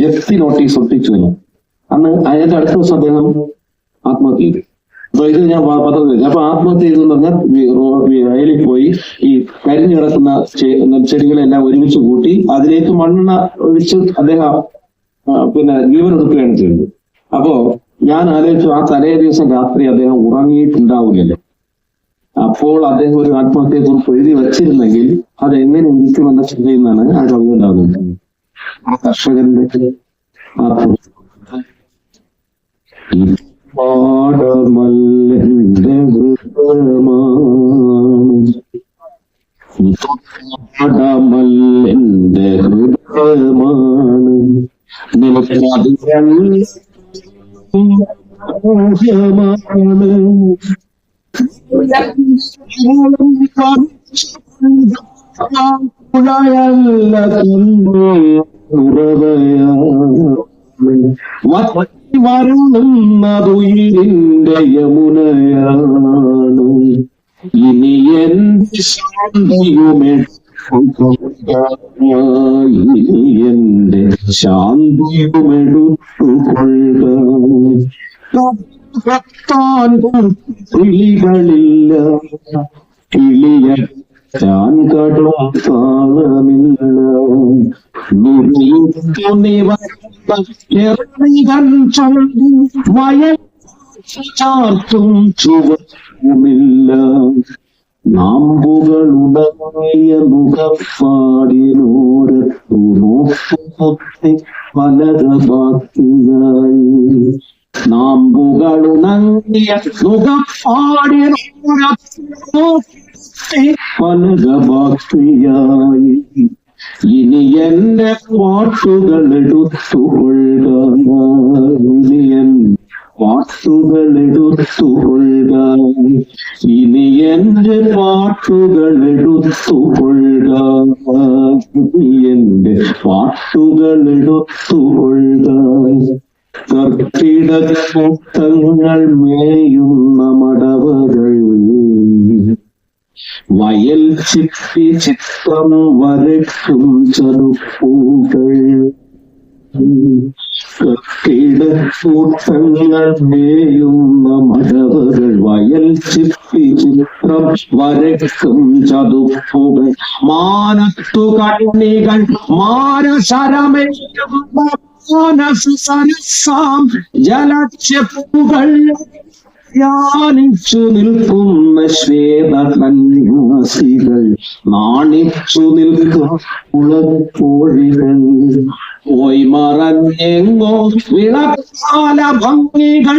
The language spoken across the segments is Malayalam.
ജപ്തി നോട്ടീസ് ഒട്ടിച്ചു അന്ന് അതിന്റെ അടുത്ത ദിവസം അദ്ദേഹം ആത്മഹത്യ ചെയ്തു അപ്പൊ ഇത് ഞാൻ പത്രം ചെയ്തു അപ്പൊ ആത്മഹത്യ ചെയ്തു വയലിൽ പോയി ഈ കരിഞ്ഞു കിടക്കുന്ന ചെടികളെല്ലാം ഒരുമിച്ച് കൂട്ടി അതിലേക്ക് മണ്ണെണ്ണ ഒഴിച്ച് അദ്ദേഹം പിന്നെ ജീവൻ എടുക്കുകയാണ് ചെയ്തത്. അപ്പോ ഞാൻ ആലോചിച്ചു ആ തലേ ദിവസം രാത്രി അദ്ദേഹം ഉറങ്ങിയിട്ടുണ്ടാവില്ലല്ലോ. അപ്പോൾ അദ്ദേഹം ഒരു ആത്മഹത്യയെ കുറിച്ച് എഴുതി വച്ചിരുന്നെങ്കിൽ അത് എങ്ങനെ ഇരിക്കുമെന്ന നിന്നാണ് ആ കവി ഉണ്ടാകുന്നത്. ആ കർഷകന്റെ ഈ പാടമല്ലെന്റെ ഹൃദയമാണ് ഈ പാടമല്ലെന്റെ ഹൃദയമാണ് നിനക്കത് ഉളയല്ല വരുന്നതുയിരിന്റെ യമുനയാണ്. ഇനി എന്ത് ശാന്തിയുമേ ഇനി എന്റെ ശാന്തിയുമെടുത്തുകൊള്ളുക. കത്താൻ കിളികളില്ല കിളിയ ഞാൻ കടും താളമില്ല. ചാർത്തും ചുവപ്പുമില്ല നാമ്പുകളുടങ്ങിയ മുഖപ്പാടിനോരത്തു പലത ബാക്കിയായി നാമ്പുകളുണങ്ങിയ മുഖപ്പാടിനോരത്തു പലത ബാക്കിയായി ഇനി എന്റെ പാട്ടുകൾ എടുത്തുകൊള്ളുക ഇനി എൻ പാട്ടുകൾ ഇനി എന്റെ പാട്ടുകൾ എടുത്തുകൊള്ളുക ഇനി എന്റെ പാട്ടുകൾ എടുത്തുകൊള്ളുക കർക്കിടകൂട്ടങ്ങൾ മേയുന്ന മടവകൾ. വയൽ ചിപ്പി ചിത്രം വരക്കും ചെറുപ്പൂകൾ കട്ടിടക്കൂട്ടങ്ങൾ മേയുന്ന മഴവകൾ വയൽ ചിപ്പി ചിത്രം വരക്കും ചതുപ്പുകൾ. മാനത്തു കണ്ണികൾ മാനസരമേയും മാനസ സരസാം ജലച്ചെപ്പുകൾ ധ്യാനിച്ചു നിൽക്കുന്ന ശ്വേത കന്യാസികൾ നാണിച്ചു നിൽക്കും ഉളക്കോഴികൾ പോയി മറഞ്ഞെങ്ങോ വിളക്കാല ഭംഗികൾ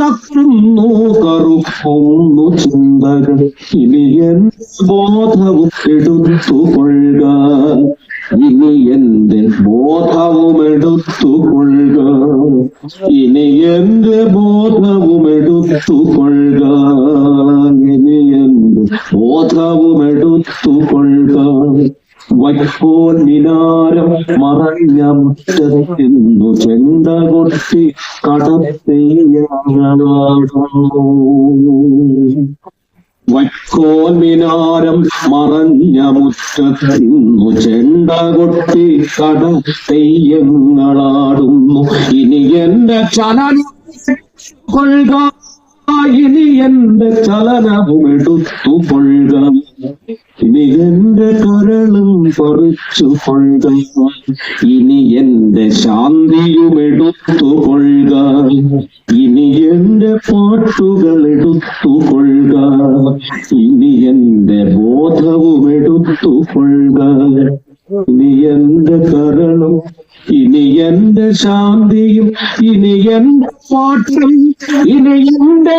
കത്തുന്നു കറുക്കുന്നു ചിന്തകൾ ഇനി എന്ത് ബോധവും എടുത്തുകൊള്ളുക? എടുത്തുകൊള്ളുക ഇനി എന്റെ ബോധവും കൊട്ടി കടത്തെയ്യാടുന്നു വൈക്കോൽ മിനാരം മറഞ്ഞ മുറ്റത്തിന്നു ചെണ്ട കൊട്ടി കടത്തെയ്യങ്ങളാടുന്നു ഇനി എന്റെ ചലനം ഇനി എന്റെ ചലനവും എടുത്തു കൊള്ളുക. ഇനി എന്റെ കരളും പറിച്ചു കൊള്ളുക. ഇനി എന്റെ ശാന്തിയും എടുത്തു കൊള്ളുക. ഇനി എന്റെ പാട്ടുകൾ എടുത്തു കൊള്ളുക. ഇനി എന്റെ ബോധവും എടുത്തു കൊള്ളുക. ഇനി എന്റെ കരളും ഇനി എന്റെ ശാന്തിയും ഇനി എന്റെ പാട്ടും ഇനി എന്റെ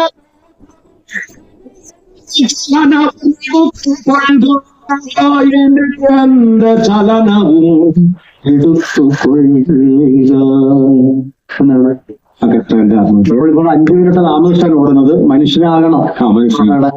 എന്റെ ചലനവും എടുത്തുകൊള്ളുക. എന്നാണ് അകത്തന്റെ ആത്മഹത്യ ഇപ്പോൾ അഞ്ചു മിനിറ്റ് താമസിച്ചാണ് ഓടുന്നത് മനുഷ്യനാകണം. ആ, മനുഷ്യനാണ്.